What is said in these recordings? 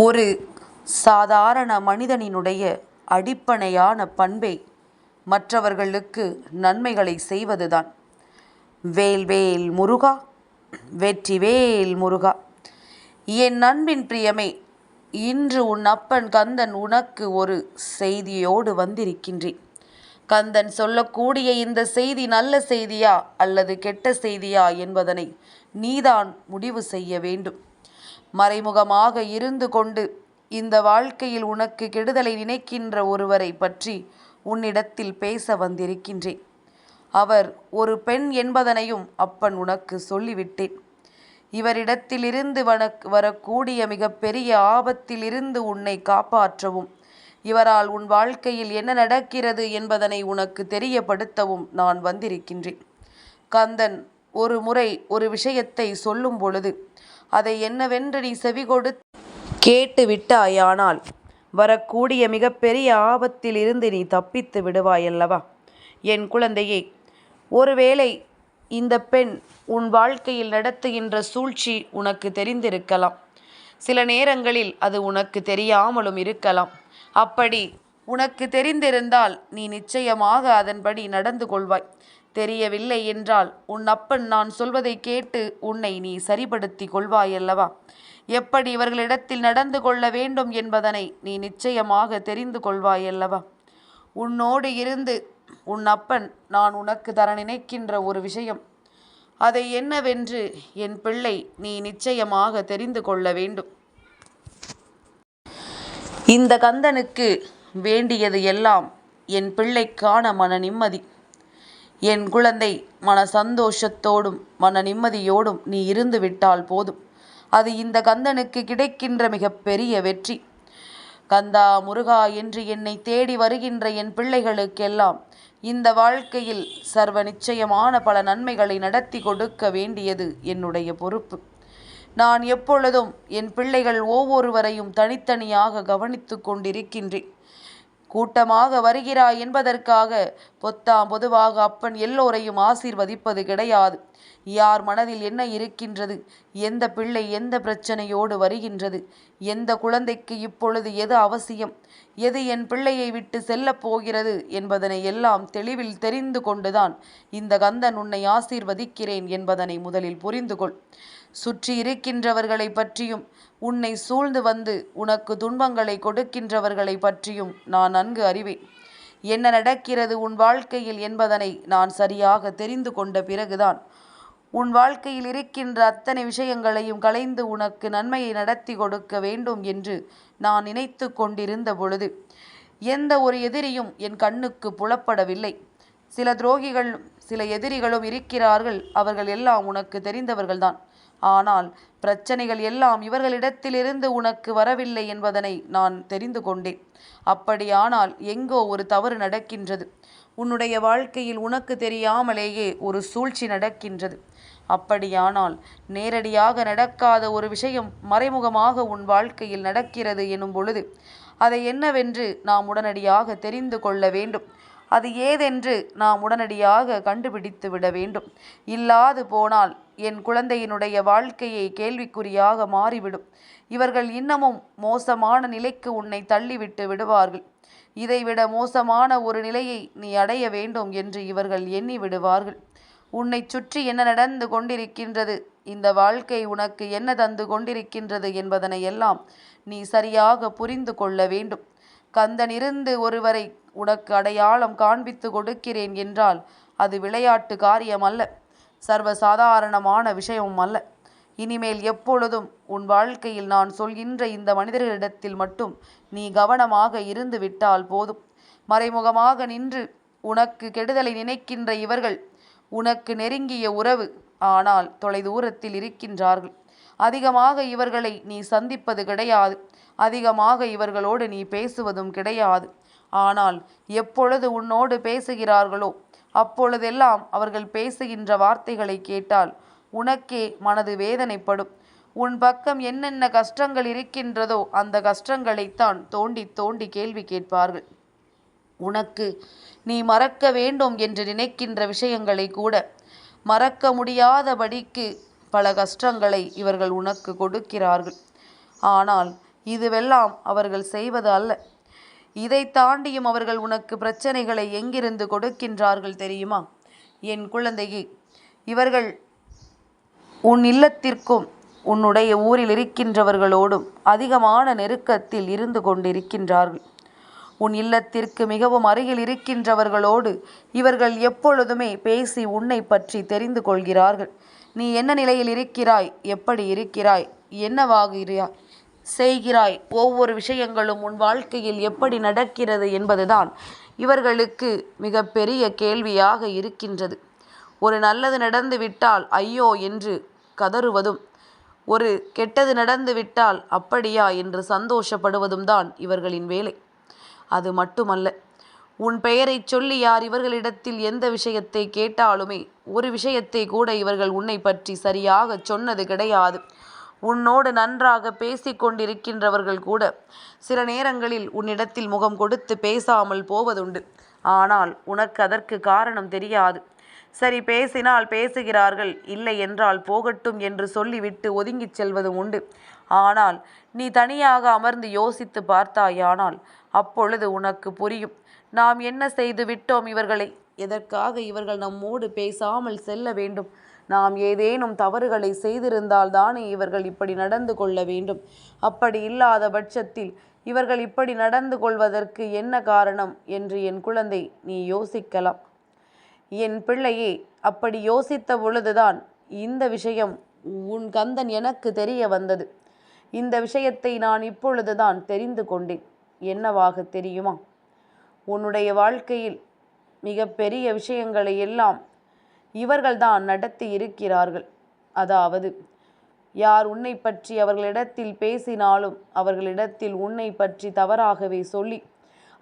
ஒரு சாதாரண மனிதனினுடைய அடிப்படையான பண்பே மற்றவர்களுக்கு நன்மைகளை செய்வதுதான். வேல்வேல் முருகா வெற்றிவேல் முருகா. என் அன்பின் பிரியமே இன்று உன் அப்பன் கந்தன் உனக்கு ஒரு செய்தியோடு வந்திருக்கின்றேன். கந்தன் சொல்லக்கூடிய இந்த செய்தி நல்ல செய்தியா அல்லது கெட்ட செய்தியா என்பதனை நீதான் முடிவு செய்ய வேண்டும். மறைமுகமாக இருந்து கொண்டு இந்த வாழ்க்கையில் உனக்கு கெடுதலை நினைக்கின்ற ஒருவரை பற்றி உன்னிடத்தில் பேச வந்திருக்கின்றேன். அவர் ஒரு பெண் என்பதனையும் அப்பன் உனக்கு சொல்லிவிட்டேன். இவரிடத்திலிருந்து வனக் வரக்கூடிய மிகப்பெரிய ஆபத்திலிருந்து உன்னை காப்பாற்றவும் இவரால் உன் வாழ்க்கையில் என்ன நடக்கிறது என்பதனை உனக்கு தெரியப்படுத்தவும் நான் வந்திருக்கின்றேன். கந்தன் ஒரு முறை ஒரு விஷயத்தை சொல்லும் பொழுது அதை என்னவென்று நீ செவிகொடு கேட்டு விட்டாயானால் வரக்கூடிய மிகப்பெரிய ஆபத்திலிருந்து நீ தப்பித்து விடுவாயல்லவா என் குழந்தையே ஒருவேளை இந்த பெண் உன் வாழ்க்கையில் நடத்துகின்ற சூழ்ச்சி உனக்கு தெரிந்திருக்கலாம். சில நேரங்களில் அது உனக்கு தெரியாமலும் இருக்கலாம். அப்படி உனக்கு தெரிந்திருந்தால் நீ நிச்சயமாக அதன்படி நடந்து கொள்வாய். தெரியவில்லை என்றால் உன் அப்பன் நான் சொல்வதை கேட்டு உன்னை நீ சரிபடுத்தி கொள்வாயல்லவா? எப்படி இவர்களிடத்தில் நடந்து கொள்ள வேண்டும் என்பதனை நீ நிச்சயமாக தெரிந்து கொள்வாயல்லவா? உன்னோடு இருந்து உன் அப்பன் நான் உனக்கு தர நினைக்கின்ற ஒரு விஷயம். அதை என்னவென்று என் பிள்ளை நீ நிச்சயமாக தெரிந்து கொள்ள வேண்டும். இந்த கந்தனுக்கு வேண்டியது எல்லாம் என் பிள்ளைக்கான மன நிம்மதி. என் குழந்தை மன சந்தோஷத்தோடும் மன நிம்மதியோடும் நீ இருந்து விட்டால் போதும். அது இந்த கந்தனுக்கு கிடைக்கின்ற மிகப்பெரிய வெற்றி. கந்தா முருகா என்று என்னை தேடி வருகின்ற என் பிள்ளைகளுக்கெல்லாம் இந்த வாழ்க்கையில் சர்வ நிச்சயமான பல நன்மைகளை நடத்தி கொடுக்க வேண்டியது என்னுடைய பொறுப்பு. நான் எப்பொழுதும் என் பிள்ளைகள் ஒவ்வொருவரையும் தனித்தனியாக கவனித்து கொண்டிருக்கின்றேன். கூட்டமாக வருகிறாய் என்பதற்காக பொத்தாம் பொதுவாக அப்பன் எல்லோரையும் ஆசீர்வதிப்பது கிடையாது. யார் மனதில் என்ன இருக்கின்றது? எந்த பிள்ளை எந்த பிரச்சனையோடு வருகின்றது? எந்த குழந்தைக்கு இப்பொழுது எது அவசியம்? எது என் பிள்ளையை விட்டு செல்லப் போகிறது என்பதனை எல்லாம் தெளிவில் தெரிந்து கொண்டுதான் இந்த கந்தன் உன்னை ஆசீர்வதிக்கிறேன் என்பதனை முதலில் புரிந்து கொள் சுற்றி இருக்கின்றவர்களை பற்றியும் உன்னை சூழ்ந்து வந்து உனக்கு துன்பங்களை கொடுக்கின்றவர்களை பற்றியும் நான் நன்கு அறிவேன். என்ன நடக்கிறது உன் வாழ்க்கையில் என்பதனை நான் சரியாக தெரிந்து கொண்ட பிறகுதான். உன் வாழ்க்கையில் இருக்கின்ற அத்தனை விஷயங்களையும் களைந்து உனக்கு நன்மையை நடத்தி கொடுக்க வேண்டும் என்று நான் நினைத்து கொண்டிருந்த பொழுது எந்த ஒரு எதிரியும் என் கண்ணுக்கு புலப்படவில்லை. சில துரோகிகள் சில எதிரிகளும் இருக்கிறார்கள். அவர்கள் எல்லாம் உனக்கு தெரிந்தவர்கள்தான். ஆனால் பிரச்சனைகள் எல்லாம் இவர்களிடத்திலிருந்து உனக்கு வரவில்லை என்பதனை நான் தெரிந்து கொண்டேன். அப்படியானால் எங்கோ ஒரு தவறு நடக்கின்றது. உன்னுடைய வாழ்க்கையில் உனக்கு தெரியாமலேயே ஒரு சூழ்ச்சி நடக்கின்றது. அப்படியானால் நேரடியாக நடக்காத ஒரு விஷயம் மறைமுகமாக உன் வாழ்க்கையில் நடக்கிறது எனும் பொழுது அதை என்னவென்று நாம் உடனடியாக தெரிந்து கொள்ள வேண்டும். அது ஏதென்று நாம் உடனடியாக கண்டுபிடித்து விட வேண்டும். இல்லாது போனால் என் குழந்தையினுடைய வாழ்க்கையை கேள்விக்குறியாக மாறிவிடும். இவர்கள் இன்னமும் மோசமான நிலைக்கு உன்னை தள்ளிவிட்டு விடுவார்கள். இதைவிட மோசமான ஒரு நிலையை நீ அடைய வேண்டும் என்று இவர்கள் எண்ணி விடுவார்கள் உன்னை சுற்றி என்ன நடந்து கொண்டிருக்கின்றது? இந்த வாழ்க்கை உனக்கு என்ன தந்து கொண்டிருக்கின்றது என்பதனை எல்லாம் நீ சரியாக புரிந்து கொள்ள வேண்டும். கந்தனிருந்து ஒருவரை உனக்கு அடையாளம் காண்பித்து கொடுக்கிறேன் என்றால் அது விளையாட்டு காரியம் அல்ல. சர்வசாதாரணமான விஷயமும் அல்ல. இனிமேல் எப்பொழுதும் உன் வாழ்க்கையில் நான் சொல்கின்ற இந்த மனிதர்களிடத்தில் மட்டும் நீ கவனமாக இருந்து விட்டால் போதும். மறைமுகமாக நின்று உனக்கு கெடுதலை நினைக்கின்ற இவர்கள் உனக்கு நெருங்கிய உறவு. ஆனால் தொலைதூரத்தில் இருக்கின்றார்கள். அதிகமாக இவர்களை நீ சந்திப்பது கிடையாது. அதிகமாக இவர்களோடு நீ பேசுவதும் கிடையாது. ஆனால் எப்பொழுது உன்னோடு பேசுகிறார்களோ அப்பொழுதெல்லாம் அவர்கள் பேசுகின்ற வார்த்தைகளை கேட்டால் உனக்கே மனது வேதனைப்படும். உன் பக்கம் என்னென்ன கஷ்டங்கள் இருக்கின்றதோ அந்த கஷ்டங்களைத்தான் தோண்டி தோண்டி கேள்வி கேட்பார்கள். உனக்கு நீ மறக்க வேண்டும் என்று நினைக்கின்ற விஷயங்களை கூட மறக்க முடியாதபடிக்கு பல கஷ்டங்களை இவர்கள் உனக்கு கொடுக்கிறார்கள். ஆனால் இதுவெல்லாம் அவர்கள் செய்வது அல்ல. இதை தாண்டியும் அவர்கள் உனக்கு பிரச்சனைகளை எங்கிருந்து கொடுக்கின்றார்கள் தெரியுமா? என் குழந்தையே இவர்கள் உன் இல்லத்திற்கும் உன்னுடைய ஊரில் இருக்கின்றவர்களோடும் அதிகமான நெருக்கத்தில் இருந்து கொண்டிருக்கின்றார்கள். உன் இல்லத்திற்கு மிகவும் அருகில் இருக்கின்றவர்களோடு இவர்கள் எப்பொழுதுமே பேசி உன்னை பற்றி தெரிந்து கொள்கிறார்கள். நீ என்ன நிலையில் இருக்கிறாய்? எப்படி இருக்கிறாய்? என்னவாகிறாய் செய்கிறாய்? ஒவ்வொரு விஷயங்களும் உன் வாழ்க்கையில் எப்படி நடக்கிறது என்பதுதான் இவர்களுக்கு மிகப்பெரிய கேள்வியாக இருக்கின்றது. ஒரு நல்லது நடந்து விட்டால் ஐயோ என்று கதறுவதும் ஒரு கெட்டது நடந்து விட்டால் அப்படியா என்று சந்தோஷப்படுவதும் தான் இவர்களின் வேலை. அது மட்டுமல்ல. உன் பெயரைச் சொல்லி யார் இவர்களிடத்தில் எந்த விஷயத்தை கேட்டாலுமே ஒரு விஷயத்தை கூட இவர்கள் உன்னை பற்றி சரியாகச் சொன்னது கிடையாது. உன்னோடு நன்றாக பேசிக்கொண்டிருக்கின்றவர்கள் கூட சில நேரங்களில் உன்னிடத்தில் முகம் கொடுத்து பேசாமல் போவதுண்டு. ஆனால் உனக்கு அதற்கு காரணம் தெரியாது. சரி பேசினால் பேசுகிறார்கள் இல்லை என்றால் போகட்டும் என்று சொல்லிவிட்டு ஒதுங்கிச் செல்வதும் உண்டு. ஆனால் நீ தனியாக அமர்ந்து யோசித்து பார்த்தாயானால் அப்பொழுது உனக்கு புரியும். நாம் என்ன செய்து விட்டோம் இவர்களை? எதற்காக இவர்கள் நம்மோடு பேசாமல் செல்ல வேண்டும்? நாம் ஏதேனும் தவறுகளை செய்திருந்தால் தானே இவர்கள் இப்படி நடந்து கொள்ள வேண்டும். அப்படி இல்லாத பட்சத்தில் இவர்கள் இப்படி நடந்து கொள்வதற்கு என்ன காரணம் என்று என் குழந்தை நீ யோசிக்கலாம். என் பிள்ளையே அப்படி யோசித்த பொழுதுதான் இந்த விஷயம் உன் கந்தன் எனக்கு தெரிய வந்தது. இந்த விஷயத்தை நான் இப்பொழுதுதான் தெரிந்து கொண்டேன். என்னவாக தெரியுமா? உன்னுடைய வாழ்க்கையில் மிக பெரிய விஷயங்களை எல்லாம் இவர்கள்தான் நடத்தி இருக்கிறார்கள். அதாவது யார் உன்னை பற்றி அவர்களிடத்தில் பேசினாலும் அவர்களிடத்தில் உன்னை பற்றி தவறாகவே சொல்லி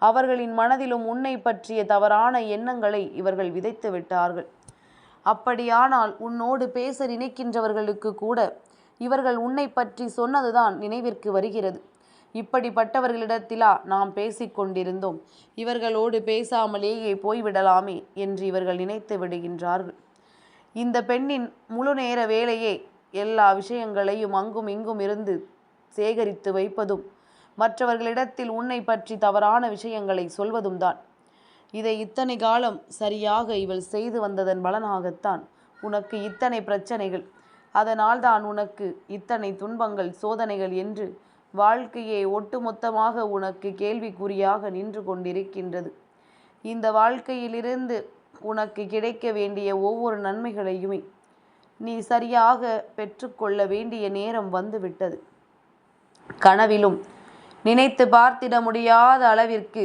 அவர்களின் மனதிலும் உன்னை பற்றிய தவறான எண்ணங்களை இவர்கள் விதைத்து விட்டார்கள். அப்படியானால் உன்னோடு பேச நினைக்கின்றவர்களுக்கு கூட இவர்கள் உன்னை பற்றி சொன்னதுதான் நினைவிற்கு வருகிறது. இப்படிப்பட்டவர்களிடத்திலா நாம் பேசிக்கொண்டிருந்தோம். இவர்களோடு பேசாமலேயே போய்விடலாமே என்று இவர்கள் நினைத்து விடுகின்றார்கள். இந்த பெண்ணின் முழு நேர வேலையே எல்லா விஷயங்களையும் அங்கும் இங்கும் இருந்து சேகரித்து வைப்பதும் மற்றவர்களிடத்தில் உன்னை பற்றி தவறான விஷயங்களை சொல்வதும் தான் இதை இத்தனை காலம் சரியாக இவள் செய்து வந்ததன் பலனாகத்தான் உனக்கு இத்தனை பிரச்சனைகள். அதனால் தான் உனக்கு இத்தனை துன்பங்கள் சோதனைகள் என்று வாழ்க்கையை ஒட்டுமொத்தமாக உனக்கு கேள்விக்குறியாக நின்று கொண்டிருக்கின்றது. இந்த வாழ்க்கையிலிருந்து உனக்கு கிடைக்க வேண்டிய ஒவ்வொரு நன்மைகளையுமே நீ சரியாக பெற்றுக்கொள்ள வேண்டிய நேரம் வந்துவிட்டது. கனவிலும் நினைத்து பார்த்திட முடியாத அளவிற்கு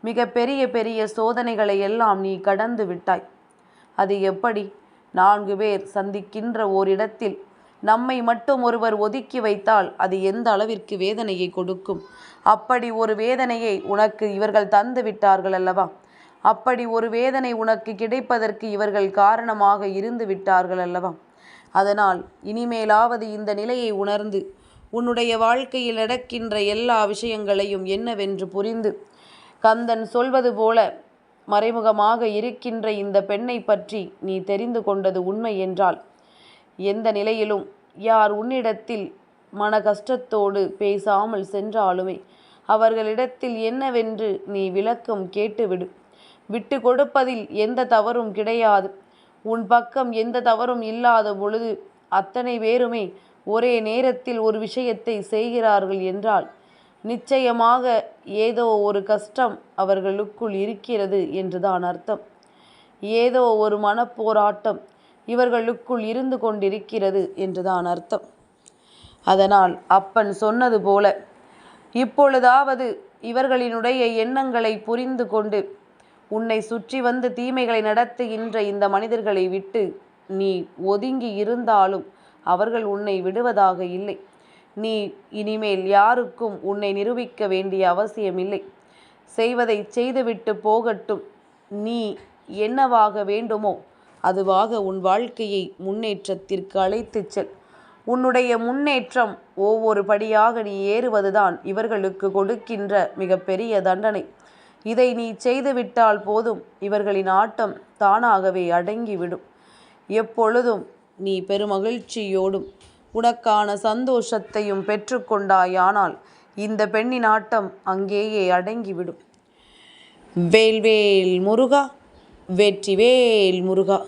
மிக பெரிய பெரிய சோதனைகளை எல்லாம் நீ கடந்து விட்டாய். அது எப்படி? நான்கு பேர் சந்திக்கின்ற ஓரிடத்தில் நம்மை மட்டும் ஒருவர் ஒதுக்கி வைத்தால் அது எந்த அளவிற்கு வேதனையை கொடுக்கும்? அப்படி ஒரு வேதனையை உனக்கு இவர்கள் தந்து விட்டார்கள் அல்லவா? அப்படி ஒரு வேதனை உனக்கு கிடைப்பதற்கு இவர்கள் காரணமாக இருந்து விட்டார்கள் அல்லவா? அதனால் இனிமேலாவது இந்த நிலையை உணர்ந்து உன்னுடைய வாழ்க்கையில் நடக்கின்ற எல்லா விஷயங்களையும் என்னவென்று புரிந்து கந்தன் சொல்வது போல மறைமுகமாக இருக்கின்ற இந்த பெண்ணை பற்றி நீ தெரிந்து கொண்டது உண்மை என்றால் எந்த நிலையிலும் யார் உன்னிடத்தில் மன கஷ்டத்தோடு பேசாமல் சென்றாலுமே அவர்களிடத்தில் என்னவென்று நீ விளக்கம் கேட்டுவிடு. விட்டு கொடுப்பதில் எந்த தவறும் கிடையாது. உன் பக்கம் எந்த தவறும் இல்லாத பொழுது அத்தனை பேருமே ஒரே நேரத்தில் ஒரு விஷயத்தை செய்கிறார்கள் என்றால் நிச்சயமாக ஏதோ ஒரு கஷ்டம் அவர்களுக்குள் இருக்கிறது என்றுதான் அர்த்தம். ஏதோ ஒரு மனப்போராட்டம் இவர்களுக்குள் இருந்து கொண்டிருக்கிறது என்றுதான் அர்த்தம். அதனால் அப்பன் சொன்னது போல இப்பொழுதாவது இவர்களினுடைய எண்ணங்களை புரிந்து கொண்டு உன்னை சுற்றி வந்து தீமைகளை நடத்துகின்ற இந்த மனிதர்களை விட்டு நீ ஒதுங்கி இருந்தாலும் அவர்கள் உன்னை விடுவதாக இல்லை. நீ இனிமேல் யாருக்கும் உன்னை நிரூபிக்க வேண்டிய அவசியமில்லை. செய்வதை செய்துவிட்டு போகட்டும். நீ என்னவாக வேண்டுமோ அதுவாக உன் வாழ்க்கையை முன்னேற்றத்திற்கு அழைத்துச் செல். உன்னுடைய முன்னேற்றம் ஒவ்வொரு படியாக நீ ஏறுவதுதான் இவர்களுக்கு கொடுக்கின்ற மிகப்பெரிய தண்டனை. இதை நீ செய்துவிட்டால் போதும் இவர்களின் ஆட்டம் தானாகவே அடங்கிவிடும். எப்பொழுதும் நீ பெருமகிழ்ச்சியோடும் உனக்கான சந்தோஷத்தையும் பெற்றுக்கொண்டாயானால் இந்த பெண்ணின் ஆட்டம் அங்கேயே அடங்கிவிடும். வேல்வேல் முருகா. வெற்றிவேல் முருகா.